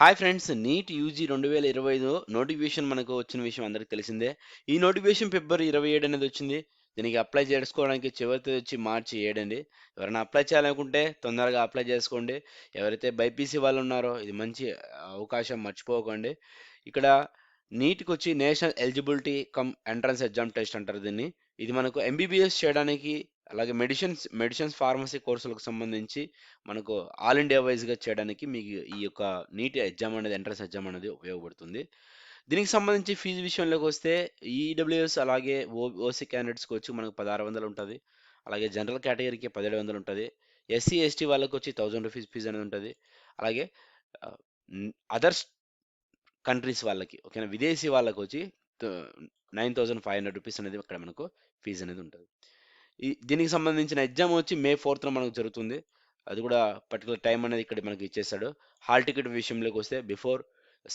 Hi friends NEET UG రెండు వేల ఇరవై ఐదు నోటిఫికేషన్ మనకు వచ్చిన విషయం అందరికీ తెలిసిందే. ఈ నోటిఫికేషన్ ఫిబ్రవరి ఇరవై ఏడు అనేది వచ్చింది. దీనికి అప్లై చేసుకోవడానికి చివరి తేదీ వచ్చి మార్చి ఏడండి ఎవరైనా అప్లై చేయాలనుకుంటే తొందరగా అప్లై చేసుకోండి. ఎవరైతే బైపీసీ వాళ్ళు ఉన్నారో ఇది మంచి అవకాశం మర్చిపోకండి. ఇక్కడ నీట్కి వచ్చి national eligibility cum entrance exam test అంటారు దీన్ని. ఇది మనకు ఎంబీబీఎస్ చేయడానికి అలాగే మెడిసిన్స్ మెడిసిన్స్ ఫార్మసీ కోర్సులకు సంబంధించి మనకు ఆల్ ఇండియా వైజ్గా చేయడానికి మీకు ఈ యొక్క నీట్ ఎగ్జామ్ అనేది ఎంట్రన్స్ ఎగ్జామ్ అనేది ఉపయోగపడుతుంది. దీనికి సంబంధించి ఫీజు విషయంలోకి వస్తే ఈడబ్ల్యూఎస్ అలాగే ఓ ఓసీ క్యాండిడేట్స్కి వచ్చి మనకు పదహారు వందలు ఉంటుంది. అలాగే జనరల్ కేటగిరీకి పదిహేడు వందలు ఉంటుంది. ఎస్సీ ఎస్టీ వాళ్ళకి వచ్చి థౌజండ్ రూపీస్ ఫీజు అనేది ఉంటుంది. అలాగే అదర్స్ కంట్రీస్ వాళ్ళకి ఓకేనా విదేశీ వాళ్ళకి వచ్చి nine thousand five hundred rupees అనేది ఇక్కడ మనకు ఫీజు అనేది ఉంటుంది. ఈ దీనికి సంబంధించిన ఎగ్జామ్ వచ్చి మే ఫోర్త్న మనకు జరుగుతుంది. అది కూడా పర్టికులర్ టైం అనేది ఇక్కడ మనకి ఇచ్చేస్తాడు. హాల్ టికెట్ విషయంలోకి వస్తే బిఫోర్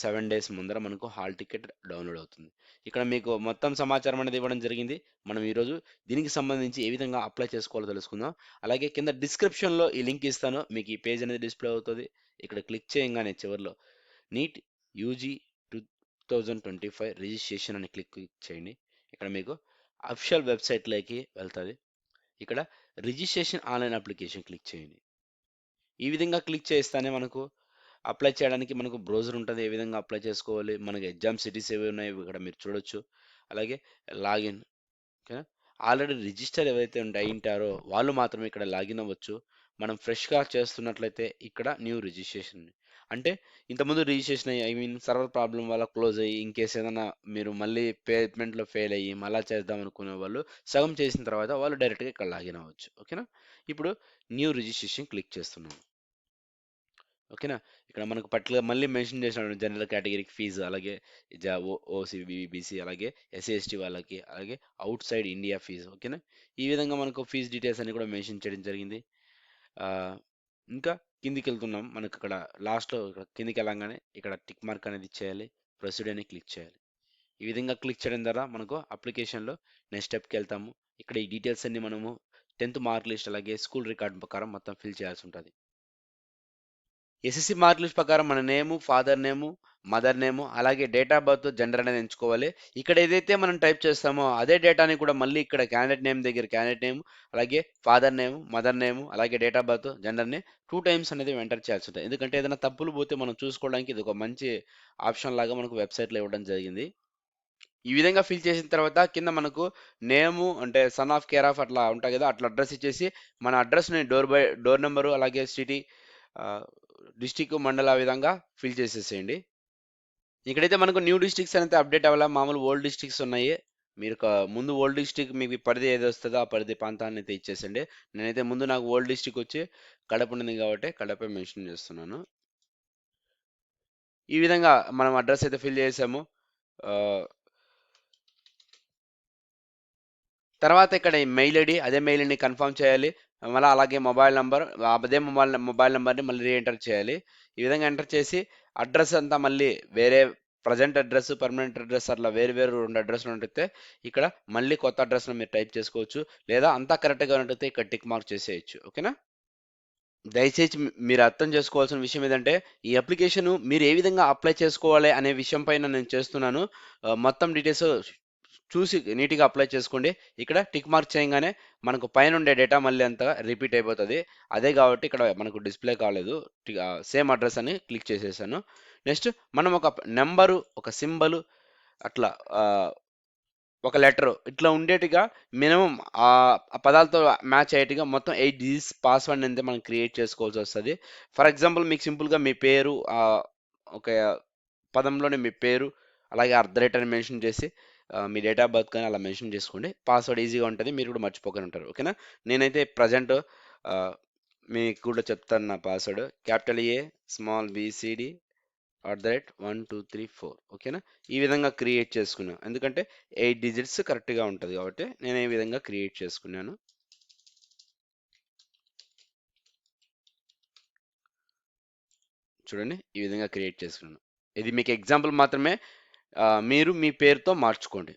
సెవెన్ డేస్ ముందర మనకు హాల్ టికెట్ డౌన్లోడ్ అవుతుంది. ఇక్కడ మీకు మొత్తం సమాచారం అనేది ఇవ్వడం జరిగింది. మనం ఈరోజు దీనికి సంబంధించి ఏ విధంగా అప్లై చేసుకోవాలో తెలుసుకుందాం. అలాగే కింద డిస్క్రిప్షన్లో ఈ లింక్ ఇస్తాను. మీకు ఈ పేజ్ అనేది డిస్ప్లే అవుతుంది. ఇక్కడ క్లిక్ చేయగానే చివరిలో NEET UG two thousand twenty five registration అని క్లిక్ చేయండి. ఇక్కడ మీకు అఫిషియల్ వెబ్సైట్లోకి వెళ్తుంది. ఇక్కడ రిజిస్ట్రేషన్ ఆన్లైన్ అప్లికేషన్ క్లిక్ చేయండి. ఈ విధంగా క్లిక్ చేస్తేనే మనకు అప్లై చేయడానికి మనకు బ్రౌజర్ ఉంటుంది. ఏ విధంగా అప్లై చేసుకోవాలి? మనకి ఎగ్జామ్ సిటీస్ ఏవి ఉన్నాయి? ఇక్కడ మీరు చూడొచ్చు. అలాగే లాగిన్ ఓకేనా? ఆల్రెడీ రిజిస్టర్ ఎవరైతే ఉంటే అయింటారో వాళ్ళు మాత్రమే ఇక్కడ లాగిన్ అవ్వచ్చు. మనం ఫ్రెష్గా చేస్తున్నట్లయితే ఇక్కడ న్యూ రిజిస్ట్రేషన్ అంటే ఇంతకుముందు రిజిస్ట్రేషన్ అయ్యి ఐ మీన్ సర్వర్ ప్రాబ్లం వల్ల క్లోజ్ అయ్యి ఇన్ కేస్ ఏదైనా మీరు మళ్ళీ పేమెంట్లో ఫెయిల్ అయ్యి మళ్ళీ చేద్దాం అనుకునే వాళ్ళు సగం చేసిన తర్వాత వాళ్ళు డైరెక్ట్గా ఇక్కడ లాగిన్ అవ్వచ్చు. ఓకేనా? ఇప్పుడు న్యూ రిజిస్ట్రేషన్ క్లిక్ చేస్తున్నాం ఓకేనా? ఇక్కడ మనకు పర్టికులర్ మళ్ళీ మెన్షన్ చేసిన జనరల్ కేటగిరీకి ఫీజు అలాగే ఓసీ అలాగే ఎస్సీఎస్టీ వాళ్ళకి అలాగే అవుట్ సైడ్ ఇండియా ఫీజు. ఓకేనా? ఈ విధంగా మనకు ఫీజు డీటెయిల్స్ అన్ని కూడా మెన్షన్ చేయడం జరిగింది. ఇంకా కిందికి వెళ్తున్నాం మనకు ఇక్కడ లాస్ట్లో ఇక్కడ కిందికి వెళ్ళంగానే ఇక్కడ టిక్ మార్క్ అనేది ఇచ్చేయాలి. ప్రొసీడ్ అని క్లిక్ చేయాలి. ఈ విధంగా క్లిక్ చేయడం ద్వారా మనకు అప్లికేషన్లో నెక్స్ట్ స్టెప్కి వెళ్తాము. ఇక్కడ ఈ డీటెయిల్స్ అన్ని మనము టెన్త్ మార్క్ లిస్ట్ అలాగే స్కూల్ రికార్డ్ ప్రకారం మొత్తం ఫిల్ చేయాల్సి ఉంటుంది. ఎస్ఎస్సి మార్కుల ప్రకారం మన name father name mother name అలాగే డేట్ ఆఫ్ బర్త్ జెండర్ అనేది ఎంచుకోవాలి. ఇక్కడ ఏదైతే మనం టైప్ చేస్తామో అదే డేటాని కూడా మళ్ళీ ఇక్కడ క్యాండిడేట్ నేమ్ దగ్గర క్యాండిడేట్ నేమ్ అలాగే ఫాదర్ నేమ్ మదర్ నేమ్ అలాగే డేట్ ఆఫ్ బర్త్ జెండర్ని టూ టైమ్స్ అనేది ఎంటర్ చేయాల్సి ఉంటుంది. ఎందుకంటే ఏదైనా తప్పులు పోతే మనం చూసుకోవడానికి ఇది ఒక మంచి ఆప్షన్ లాగా మనకు వెబ్సైట్లో ఇవ్వడం జరిగింది. ఈ విధంగా ఫిల్ చేసిన తర్వాత కింద మనకు నేము అంటే సన్ ఆఫ్ కేర్ ఆఫ్ అట్లా ఉంటాయి కదా అట్లా అడ్రస్ ఇచ్చేసి మన అడ్రస్ని డోర్ బై డోర్ నెంబరు అలాగే సిటీ డిస్టిక్ మండల విధంగా ఫిల్ చేసేసేయండి. ఇక్కడైతే మనకు న్యూ డిస్ట్రిక్ట్స్ అనేది అప్డేట్ అవ్వాలి? మామూలు ఓల్డ్ డిస్ట్రిక్ట్స్ ఉన్నాయి. మీరు ముందు ఓల్డ్ డిస్ట్రిక్ట్ మీకు పరిధి ఏది వస్తుందో ఆ పరిధి ప్రాంతాన్ని అయితే ఇచ్చేసండి. నేనైతే ముందు నాకు ఓల్డ్ డిస్ట్రిక్ట్ వచ్చి కడప ఉంది కాబట్టి కడప మెన్షన్ చేస్తున్నాను. ఈ విధంగా మనం అడ్రస్ అయితే ఫిల్ చేసాము. తర్వాత ఇక్కడ మెయిల్ ఐడి అదే మెయిల్ ఐడిని కన్ఫర్మ్ చేయాలి. మళ్ళీ అలాగే మొబైల్ నెంబర్ అదే మొబైల్ మొబైల్ నెంబర్ని మళ్ళీ రీఎంటర్ చేయాలి. ఈ విధంగా ఎంటర్ చేసి అడ్రస్ అంతా మళ్ళీ వేరే ప్రజెంట్ అడ్రస్ పర్మనెంట్ అడ్రస్ అట్లా వేరు వేరు రెండు అడ్రస్లు ఉంటే ఇక్కడ మళ్ళీ కొత్త అడ్రస్ను మీరు టైప్ చేసుకోవచ్చు. లేదా అంతా కరెక్ట్గా ఉంటే ఇక్కడ టిక్ మార్క్ చేసేయచ్చు. ఓకేనా? దయచేసి మీరు అర్థం చేసుకోవాల్సిన విషయం ఏంటంటే ఈ అప్లికేషన్ మీరు ఏ విధంగా అప్లై చేసుకోవాలి అనే విషయం పైన నేను చేస్తున్నాను. మొత్తం డీటెయిల్స్ చూసి నీట్గా అప్లై చేసుకోండి. ఇక్కడ టిక్ మార్క్ చేయగానే మనకు పైన ఉండే డేటా మళ్ళీ అంతా రిపీట్ అయిపోతుంది. అదే కాబట్టి ఇక్కడ మనకు డిస్ప్లే కాలేదు. సేమ్ అడ్రస్ అని క్లిక్ చేసేసాను. నెక్స్ట్ మనం ఒక నెంబరు ఒక సింబల్ అట్లా ఒక లెటర్ ఇట్లా ఉండేట్టుగా మినిమం ఆ పదాలతో మ్యాచ్ అయ్యేట్టుగా మొత్తం ఎయిట్ డిజిట్స్ పాస్వర్డ్ అయితే మనం క్రియేట్ చేసుకోవాల్సి వస్తుంది. ఫర్ ఎగ్జాంపుల్ మీకు సింపుల్గా మీ పేరు ఒక పదంలోనే మీ పేరు అలాగే అర్ధ రేట్ అని మెన్షన్ చేసి మీ డేట్ ఆఫ్ బర్త్ కానీ అలా మెన్షన్ చేసుకోండి. పాస్వర్డ్ ఈజీగా ఉంటుంది మీరు కూడా మర్చిపోకుండా ఉంటారు. ఓకేనా? నేనైతే ప్రజెంట్ మీకు కూడా చెప్తాను నా password capital A small B C D at the rate one two three four ఓకేనా? ఈ విధంగా క్రియేట్ చేసుకున్నాను ఎందుకంటే ఎయిట్ డిజిట్స్ కరెక్ట్గా ఉంటుంది కాబట్టి నేను ఈ విధంగా క్రియేట్ చేసుకున్నాను. చూడండి ఈ విధంగా క్రియేట్ చేసుకున్నాను. ఇది మీకు ఎగ్జాంపుల్ మాత్రమే. మీరు మీ పేరుతో మార్చుకోండి.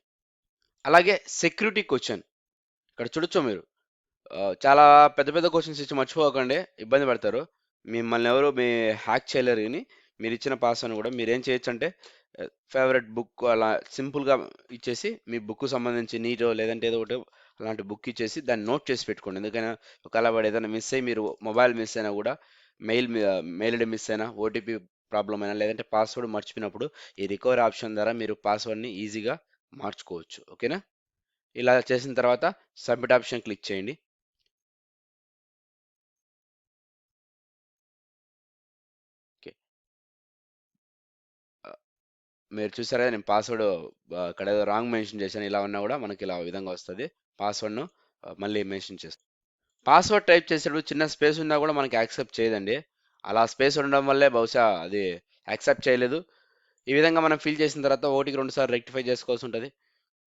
అలాగే సెక్యూరిటీ క్వశ్చన్. ఇక్కడ చూడొచ్చు మీరు? చాలా పెద్ద పెద్ద క్వశ్చన్స్ ఇచ్చి మర్చిపోకండి ఇబ్బంది పడతారు. మిమ్మల్ని ఎవరు మీ హ్యాక్ చేయలేరు కానీ మీరు ఇచ్చిన పాస్వర్డ్ని కూడా మీరు ఏం చేయొచ్చు అంటే ఫేవరెట్ బుక్ అలా సింపుల్గా ఇచ్చేసి మీ బుక్ సంబంధించి నీటో లేదంటే ఏదో ఒకటి అలాంటి బుక్ ఇచ్చేసి దాన్ని నోట్ చేసి పెట్టుకోండి. ఎందుకైనా ఒకవేళ వాడు ఏదైనా మిస్ అయ్యి మీరు మొబైల్ మిస్ అయినా కూడా మెయిల్ మెయిల్ ఐడి మిస్ అయినా ఓటీపీ ప్రాబ్లం అయినా లేదంటే పాస్వర్డ్ మర్చిపోయినప్పుడు ఈ రికవరీ ఆప్షన్ ద్వారా మీరు పాస్వర్డ్ని ఈజీగా మార్చుకోవచ్చు. ఓకేనా? ఇలా చేసిన తర్వాత సబ్మిట్ ఆప్షన్ క్లిక్ చేయండి. మీరు చూసారా నేను పాస్వర్డ్ ఇక్కడ ఏదో రాంగ్ మెన్షన్ చేశాను ఇలా ఉన్నా కూడా మనకి ఇలా విధంగా వస్తుంది. పాస్వర్డ్ను మళ్ళీ మెన్షన్ చేస్తాను పాస్వర్డ్ టైప్ చేసేటప్పుడు చిన్న స్పేస్ ఉన్నా కూడా మనకి యాక్సెప్ట్ చేయదండి. అలా స్పేస్ ఉండడం వల్లే బహుశా అది యాక్సెప్ట్ చేయలేదు. ఈ విధంగా మనం ఫిల్ చేసిన తర్వాత ఓటికి రెండుసార్లు రెక్టిఫై చేసుకోవాల్సి ఉంటుంది.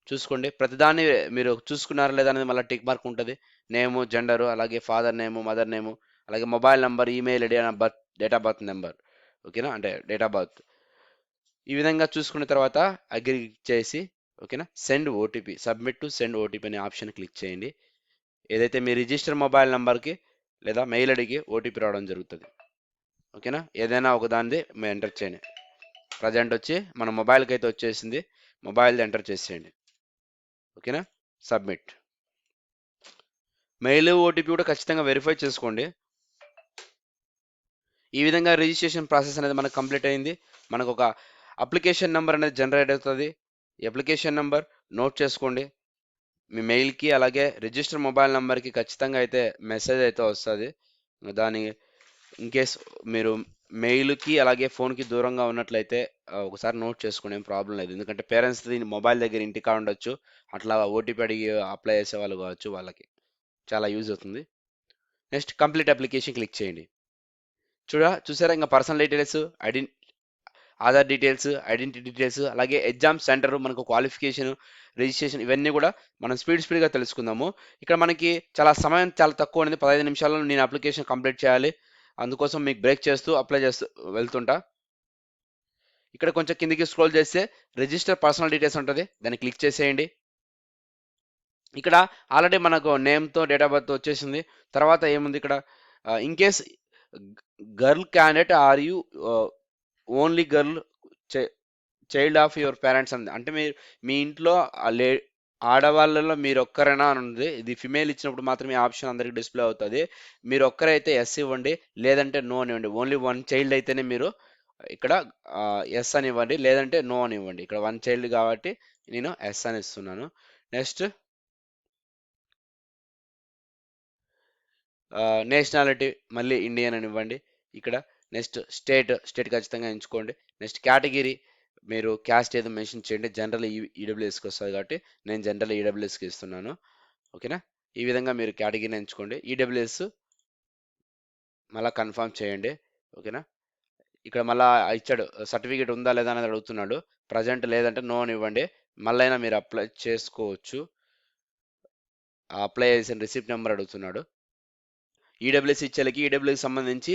చూసుకోండి. ప్రతిదాన్ని మీరు చూసుకున్నారా లేదా అనేది మళ్ళీ టిక్ మార్క్ ఉంటుంది. నేము జెండరు అలాగే ఫాదర్ నేము మదర్ నేము అలాగే mobile number email ID birth date of birth number ఓకేనా? అంటే డేట్ ఆఫ్ బర్త్. ఈ విధంగా చూసుకున్న తర్వాత అగ్రి చేసి ఓకేనా? Send OTP submit to send OTP అనే ఆప్షన్ క్లిక్ చేయండి. ఏదైతే మీ రిజిస్టర్ మొబైల్ నెంబర్కి లేదా మెయిల్ ఐడికి ఓటీపీ రావడం జరుగుతుంది. ఓకేనా? ఏదైనా ఒక దానిది మీరు ఎంటర్ చేయండి. ప్రజెంట్ వచ్చి మన మొబైల్కి అయితే వచ్చేసింది. మొబైల్ది ఎంటర్ చేసేయండి. ఓకేనా? సబ్మిట్. మెయిల్ ఓటీపీ కూడా ఖచ్చితంగా వెరిఫై చేసుకోండి. ఈ విధంగా రిజిస్ట్రేషన్ ప్రాసెస్ అనేది మనకు కంప్లీట్ అయింది. మనకు ఒక అప్లికేషన్ నెంబర్ అనేది జనరేట్ అవుతుంది. ఈ అప్లికేషన్ నెంబర్ నోట్ చేసుకోండి. మీ మెయిల్కి అలాగే రిజిస్టర్ మొబైల్ నెంబర్కి ఖచ్చితంగా అయితే మెసేజ్ అయితే వస్తుంది. దాని ఇన్ కేస్ మీరు మెయిల్కి అలాగే ఫోన్కి దూరంగా ఉన్నట్లయితే ఒకసారి నోట్ చేసుకోండి ఏం ప్రాబ్లం లేదు. ఎందుకంటే పేరెంట్స్ మొబైల్ దగ్గర ఇంటికా ఉండొచ్చు. అట్లా ఓటీపీ అడిగి అప్లై చేసే వాళ్ళు కావచ్చు వాళ్ళకి. చాలా యూజ్ అవుతుంది. నెక్స్ట్ కంప్లీట్ అప్లికేషన్ క్లిక్ చేయండి. చూడ చూసారా ఇంకా personal details identity Aadhaar details identity details అలాగే ఎగ్జామ్ సెంటర్ మనకు క్వాలిఫికేషన్ రిజిస్ట్రేషన్ ఇవన్నీ కూడా మనం స్పీడ్ స్పీడ్గా తెలుసుకుందాము. ఇక్కడ మనకి చాలా సమయం చాలా తక్కువ ఉంది పదహైదు నిమిషాల్లో నేను అప్లికేషన్ కంప్లీట్ చేయాలి. అందుకోసం మీకు బ్రేక్ చేస్తూ అప్లై చేస్తూ వెళ్తుంటా. ఇక్కడ కొంచెం కిందికి స్క్రోల్ చేస్తే రిజిస్టర్ పర్సనల్ డీటెయిల్స్ ఉంటుంది. దాన్ని క్లిక్ చేసేయండి. ఇక్కడ ఆల్రెడీ మనకు నేమ్తో డేట్ ఆఫ్ బర్త్ వచ్చేసింది. తర్వాత ఏముంది ఇక్కడ? In case girl candidate are you only girl child of your parents అంది. అంటే మీరు మీ ఇంట్లో లే ఆడవాళ్ళలో మీరు ఒక్కరైనా అని ఉంది. ఇది ఫిమేల్ ఇచ్చినప్పుడు మాత్రమే ఆప్షన్ అందరికి డిస్ప్లే అవుతుంది. మీరు ఒక్కరైతే ఎస్ ఇవ్వండి లేదంటే నో అని ఇవ్వండి. ఓన్లీ వన్ చైల్డ్ అయితేనే మీరు ఇక్కడ ఎస్ అని ఇవ్వండి లేదంటే నో అని ఇవ్వండి. ఇక్కడ వన్ చైల్డ్ కాబట్టి నేను ఎస్ అని ఇస్తున్నాను. నెక్స్ట్ నేషనాలిటీ మళ్ళీ ఇండియన్ అని ఇవ్వండి. ఇక్కడ నెక్స్ట్ స్టేట్ స్టేట్ ఖచ్చితంగా ఎంచుకోండి. నెక్స్ట్ కేటగిరీ మీరు క్యాస్ట్ ఏదో మెన్షన్ చేయండి జనరల్ ఈడబ్ల్యూఎస్కి e-, వస్తుంది కాబట్టి నేను జనరల్ ఈడబ్ల్యూఎస్కి ఇస్తున్నాను. ఓకేనా ఈ విధంగా మీరు కేటగిరీని ఎంచుకోండి. ఈడబ్ల్యూఎస్ మళ్ళీ కన్ఫర్మ్ చేయండి. ఓకేనా ఇక్కడ మళ్ళీ ఇచ్చాడు సర్టిఫికేట్ ఉందా లేదా అనేది అడుగుతున్నాడు. ప్రజెంట్ లేదంటే నో అని ఇవ్వండి. మళ్ళీ మీరు అప్లై చేసుకోవచ్చు. అప్లై చేసిన రిసిప్ట్ నెంబర్ అడుగుతున్నాడు. ఈడబ్ల్యూఎస్ ఇచ్చేలకి ఈడబ్ల్యూకి సంబంధించి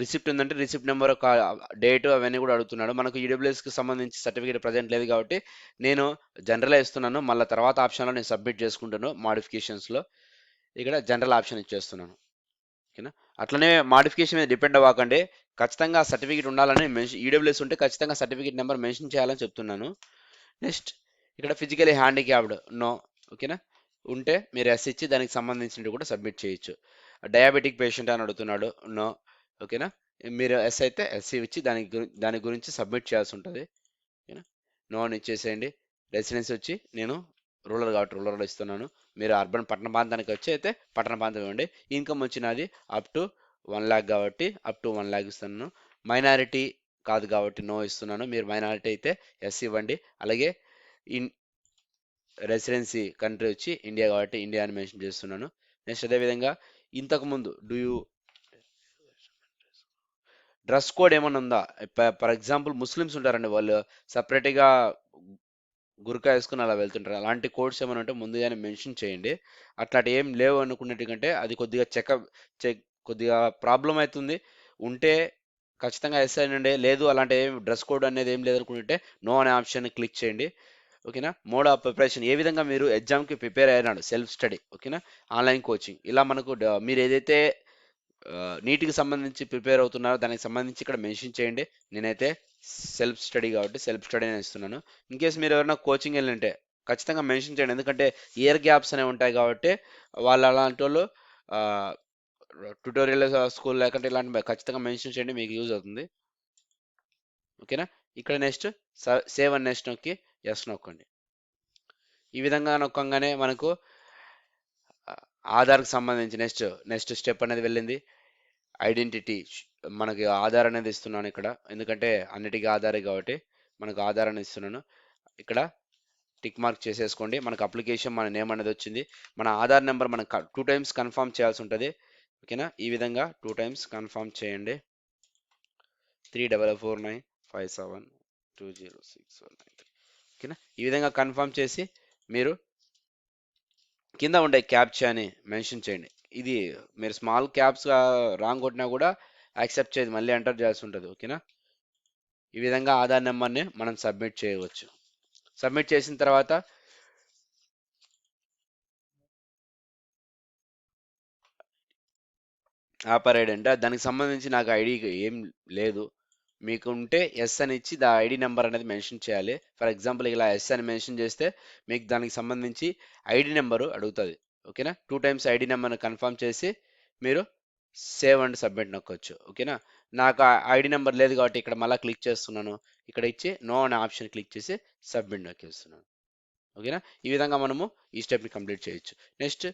రిసిప్ట్ ఉందంటే రిసిప్ట్ నెంబర్ ఒక డేట్ అవన్నీ కూడా అడుగుతున్నాడు. మనకు ఈడబ్ల్యూఎస్కి సంబంధించి సర్టిఫికేట్ ప్రజెంట్ లేదు కాబట్టి నేను జనరల్ ఇస్తున్నాను. మళ్ళీ తర్వాత ఆప్షన్లో నేను సబ్మిట్ చేసుకుంటాను మాడిఫికేషన్స్లో. ఇక్కడ జనరల్ ఆప్షన్ ఇచ్చేస్తున్నాను. ఓకేనా? అట్లనే మాడిఫికేషన్ మీద డిపెండ్ అవ్వకండి. ఖచ్చితంగా సర్టిఫికేట్ ఉండాలని మెన్షన్ ఈడబ్ల్యూఎస్ ఉంటే ఖచ్చితంగా సర్టిఫికేట్ నెంబర్ మెన్షన్ చేయాలని చెప్తున్నాను. నెక్స్ట్ ఇక్కడ ఫిజికలీ హ్యాండిక్యాప్డ్ నో ఓకేనా? ఉంటే మీరు ఎస్ ఇచ్చి దానికి సంబంధించినవి కూడా సబ్మిట్ చేయొచ్చు. డయాబెటిక్ పేషెంట్ అని అడుగుతున్నాడు. నో. ఓకేనా? మీరు ఎస్ అయితే ఎస్సీ ఇచ్చి దాని గురించి దాని గురించి సబ్మిట్ చేయాల్సి ఉంటుంది. ఓకేనా? నో అని ఇచ్చేసేయండి. రెసిడెన్స్ వచ్చి నేను రూరల్ కాబట్టి రూరల్ ఇస్తున్నాను. మీరు అర్బన్ పట్టణ ప్రాంతానికి వచ్చి అయితే పట్టణ ప్రాంతం ఇవ్వండి. ఇన్కమ్ వచ్చినది అప్ టు వన్ ల్యాక్ కాబట్టి అప్ టు వన్ ల్యాక్ ఇస్తున్నాను. మైనారిటీ కాదు కాబట్టి నో ఇస్తున్నాను. మీరు మైనారిటీ అయితే ఎస్ ఇవ్వండి. అలాగే ఇన్ రెసిడెన్సీ కంట్రీ వచ్చి ఇండియా కాబట్టి ఇండియా అని మెన్షన్ చేస్తున్నాను. నెక్స్ట్ అదేవిధంగా ఇంతకుముందు డూ యూ డ్రెస్ కోడ్ ఏమైనా ఉందా? ఫర్ ఎగ్జాంపుల్ ముస్లిమ్స్ ఉంటారండి వాళ్ళు సపరేట్గా గురకా వేసుకుని అలా వెళ్తుంటారు. అలాంటి కోడ్స్ ఏమైనా ఉంటే ముందుగానే మెన్షన్ చేయండి. అట్లాంటి ఏం లేవు అనుకున్నట్టుకంటే అది కొద్దిగా చెకప్ చెక్ కొద్దిగా ప్రాబ్లం అవుతుంది. ఉంటే ఖచ్చితంగా ఎస్ అనండి లేదు అలాంటి ఏం డ్రెస్ కోడ్ అనేది ఏం లేదనుకుంటే నో అనే ఆప్షన్ క్లిక్ చేయండి. ఓకేనా? Mode of preparation. ఏ విధంగా మీరు ఎగ్జామ్కి ప్రిపేర్ అయినాడు సెల్ఫ్ స్టడీ. ఓకేనా? Online coaching. ఇలా మనకు మీరు ఏదైతే నీటికి సంబంధించి ప్రిపేర్ అవుతున్నారో దానికి సంబంధించి ఇక్కడ మెన్షన్ చేయండి. నేనైతే సెల్ఫ్ స్టడీ కాబట్టి సెల్ఫ్ స్టడీ అని ఇస్తున్నాను. ఇన్ కేస్ మీరు ఎవరైనా కోచింగ్ వెళ్ళింటే ఖచ్చితంగా మెన్షన్ చేయండి. ఎందుకంటే ఇయర్ గ్యాప్స్ అనేవి ఉంటాయి కాబట్టి వాళ్ళు అలాంటి వాళ్ళు ట్యూటోరియల్ స్కూల్ లేకుంటే ఇలాంటి ఖచ్చితంగా మెన్షన్ చేయండి మీకు యూజ్ అవుతుంది. ఓకేనా? ఇక్కడ నెక్స్ట్ సేవ్ అని నెక్స్ట్ నొక్కి ఎస్ నొక్కండి. ఈ విధంగా నొక్కంగానే మనకు ఆధార్కి సంబంధించి నెక్స్ట్ నెక్స్ట్ స్టెప్ అనేది వెళ్ళింది. ఐడెంటిటీ మనకి ఆధార్ అనేది ఇస్తున్నాను ఇక్కడ. ఎందుకంటే అన్నిటికీ ఆధారే కాబట్టి మనకు ఆధార్ అనేది ఇస్తున్నాను. ఇక్కడ టిక్ మార్క్ చేసేసుకోండి. మనకు అప్లికేషన్ మన నేమ్ అనేది వచ్చింది. మన ఆధార్ నెంబర్ మనం టూ టైమ్స్ కన్ఫర్మ్ చేయాల్సి ఉంటుంది. ఓకేనా? ఈ విధంగా టూ టైమ్స్ కన్ఫర్మ్ చేయండి. Three double four nine five seven two zero six one nine three ఓకేనా? ఈ విధంగా కన్ఫర్మ్ చేసి మీరు కింద ఉండే క్యాప్చా అని మెన్షన్ చేయండి. ఇది మీరు స్మాల్ క్యాప్స్ రాంగ్ కొట్టినా కూడా యాక్సెప్ట్ చేయదు. మళ్ళీ ఎంటర్ చేయాల్సి ఉంటుంది. ఓకేనా? ఈ విధంగా ఆధార్ నెంబర్ని మనం సబ్మిట్ చేయవచ్చు. సబ్మిట్ చేసిన తర్వాత ఆపరేట్ అంటే దానికి సంబంధించి నాకు ఐడి ఏం లేదు. మీకు ఉంటే ఎస్ అని ఇచ్చి దా ఐడి నెంబర్ అనేది మెన్షన్ చేయాలి. ఫర్ ఎగ్జాంపుల్ ఇలా ఎస్ అని మెన్షన్ చేస్తే మీకు దానికి సంబంధించి ఐడి నెంబరు అడుగుతుంది. ఓకేనా? టూ టైమ్స్ ఐడి నెంబర్ని కన్ఫర్మ్ చేసి మీరు సేవ్ అండ్ సబ్మిట్ నొక్కొచ్చు. ఓకేనా? నాకు ఐడి నెంబర్ లేదు కాబట్టి ఇక్కడ మళ్ళీ క్లిక్ చేస్తున్నాను. ఇక్కడ ఇచ్చి నో అనే ఆప్షన్ క్లిక్ చేసి సబ్మిట్ నొక్కేస్తున్నాను. ఓకేనా? ఈ విధంగా మనము ఈ స్టెప్ని కంప్లీట్ చేయొచ్చు. నెక్స్ట్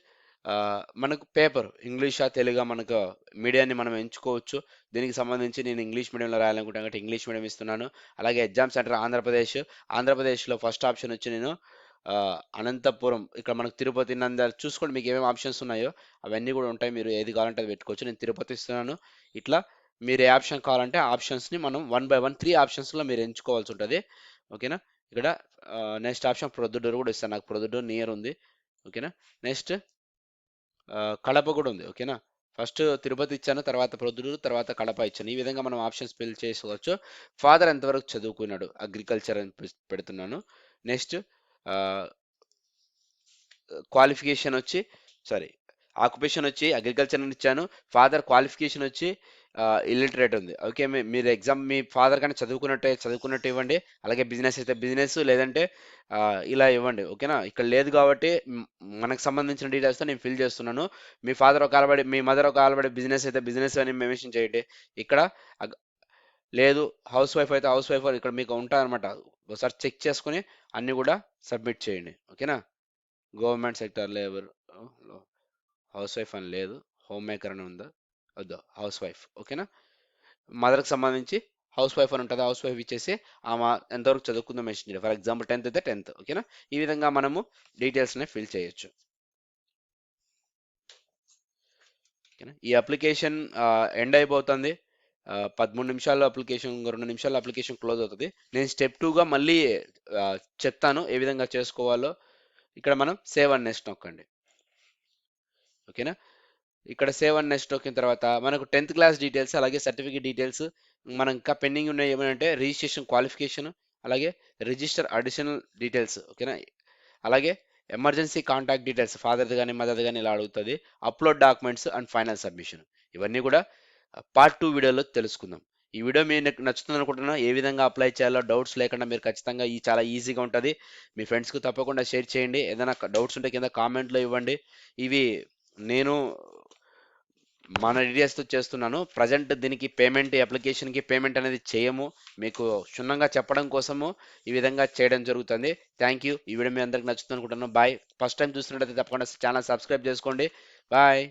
మనకు పేపర్. ఇంగ్లీషా తెలుగా మనకు మీడియాని మనం ఎంచుకోవచ్చు. దీనికి సంబంధించి నేను ఇంగ్లీష్ మీడియంలో రాయాలనుకుంటాను కాబట్టి ఇంగ్లీష్ మీడియం ఇస్తున్నాను. అలాగే ఎగ్జామ్ సెంటర్ ఆంధ్రప్రదేశ్. ఆంధ్రప్రదేశ్లో ఫస్ట్ ఆప్షన్ వచ్చి నేను అనంతపురం. ఇక్కడ మనకు తిరుపతి నందర్ చూసుకోండి మీకు ఏమేమి ఆప్షన్స్ ఉన్నాయో. అవన్నీ కూడా ఉంటాయి. మీరు ఏది కావాలంటే అది పెట్టుకోవచ్చు. నేను తిరుపతి ఇస్తున్నాను. ఇట్లా మీరు ఏ ఆప్షన్ కావాలంటే ఆప్షన్స్ని మనం వన్ బై వన్ త్రీ ఆప్షన్స్లో మీరు ఎంచుకోవాల్సి ఉంటుంది. ఓకేనా? ఇక్కడ నెక్స్ట్ ఆప్షన్ ప్రొద్దుటూరు కూడా ఇస్తాను. నాకు ప్రొద్దుటూరు నియర్ ఉంది. ఓకేనా? నెక్స్ట్ కడప కూడా ఉంది. ఓకేనా? ఫస్ట్ తిరుపతి ఇచ్చాను తర్వాత ప్రొద్దుడు తర్వాత కడప ఇచ్చాను. ఈ విధంగా మనం ఆప్షన్స్ ఫిల్ చేసుకోవచ్చు. ఫాదర్ ఎంతవరకు చదువుకున్నాడు? అగ్రికల్చర్ అని పెడుతున్నాను. నెక్స్ట్ క్వాలిఫికేషన్ వచ్చి సారీ ఆక్యుపేషన్ వచ్చి అగ్రికల్చర్ అని ఇచ్చాను. ఫాదర్ క్వాలిఫికేషన్ వచ్చి ఇల్లిటరేట్ ఉంది. ఓకే మీ- మీరు ఎగ్జామ్ మీ ఫాదర్ కానీ చదువుకున్నట్టే చదువుకున్నట్టు ఇవ్వండి. అలాగే బిజినెస్ అయితే బిజినెస్ లేదంటే ఇలా ఇవ్వండి. ఓకేనా ఇక్కడ లేదు కాబట్టి మనకు సంబంధించిన డీటెయిల్స్తో నేను ఫిల్ చేస్తున్నాను. మీ ఫాదర్ ఒక ఆలబడి మీ మదర్ ఒక ఆలబడి బిజినెస్ అయితే బిజినెస్ అని మెన్షన్ చేయండి. ఇక్కడ లేదు హౌస్ వైఫ్ అయితే హౌస్ వైఫ్ ఇక్కడ మీకు ఉంటారనమాట ఒకసారి చెక్ చేసుకుని అన్ని కూడా సబ్మిట్ చేయండి. ఓకేనా government sector labour housewife అని లేదు హోమ్ మేకర్ అని ఉందా? వద్దు. హౌస్ వైఫ్ ఓకేనా? మదర్కి సంబంధించి హౌస్ వైఫ్ అని ఉంటుంది. హౌస్ వైఫ్ ఇచ్చేసి ఆమె ఎంతవరకు చదువుకుందో మెన్షన్ చేయాలి ఫర్ ఎగ్జాంపుల్ టెన్త్ అయితే టెన్త్ ఓకేనా? ఈ విధంగా మనము డీటెయిల్స్ని ఫిల్ చేయొచ్చు. ఓకేనా? ఈ అప్లికేషన్ ఎండ్ అయిపోతుంది. పదమూడు నిమిషాల్లో అప్లికేషన్ రెండు నిమిషాల్లో అప్లికేషన్ క్లోజ్ అవుతుంది. నేను స్టెప్ టూగా మళ్ళీ చెప్తాను ఏ విధంగా చేసుకోవాలో. ఇక్కడ మనం సేవ్ అండ్ నెక్స్ట్ నొక్కండి. ఓకేనా? ఇక్కడ సేవ్ అండ్ నెక్స్ట్ నొక్కిన తర్వాత మనకు టెన్త్ క్లాస్ డీటెయిల్స్ అలాగే సర్టిఫికేట్ డీటెయిల్స్ మనం ఇంకా పెండింగ్ ఉన్నాయి ఏమంటే రిజిస్ట్రేషన్ క్వాలిఫికేషన్ అలాగే రిజిస్టర్ అడిషనల్ డీటెయిల్స్ ఓకేనా అలాగే ఎమర్జెన్సీ కాంటాక్ట్ డీటెయిల్స్ ఫాదర్ది కానీ మదర్ది కానీ ఇలా అడుగుతుంది. Upload documents and final submission ఇవన్నీ కూడా పార్ట్ టూ వీడియోలో తెలుసుకుందాం. ఈ వీడియో మీకు నచ్చుతుంది అనుకుంటున్నా ఏ విధంగా అప్లై చేయాలో డౌట్స్ లేకుండా మీరు ఖచ్చితంగా ఈ చాలా ఈజీగా ఉంటుంది. మీ ఫ్రెండ్స్కి తప్పకుండా షేర్ చేయండి. ఏదైనా డౌట్స్ ఉంటే కింద కామెంట్లో ఇవ్వండి. ఇవి నేను మన డీటెయిల్స్తో చేస్తున్నాను. ప్రజెంట్ దీనికి పేమెంట్ అప్లికేషన్కి పేమెంట్ అనేది చేయము. మీకు క్షుణ్ణంగా చెప్పడం కోసము ఈ విధంగా చేయడం జరుగుతుంది. Thank you. ఈ వీడియో మీ అందరికి నచ్చుతుంది అనుకుంటున్నాను బాయ్. ఫస్ట్ టైం చూస్తున్నట్టయితే తప్పకుండా ఛానల్ సబ్స్క్రైబ్ చేసుకోండి. బాయ్.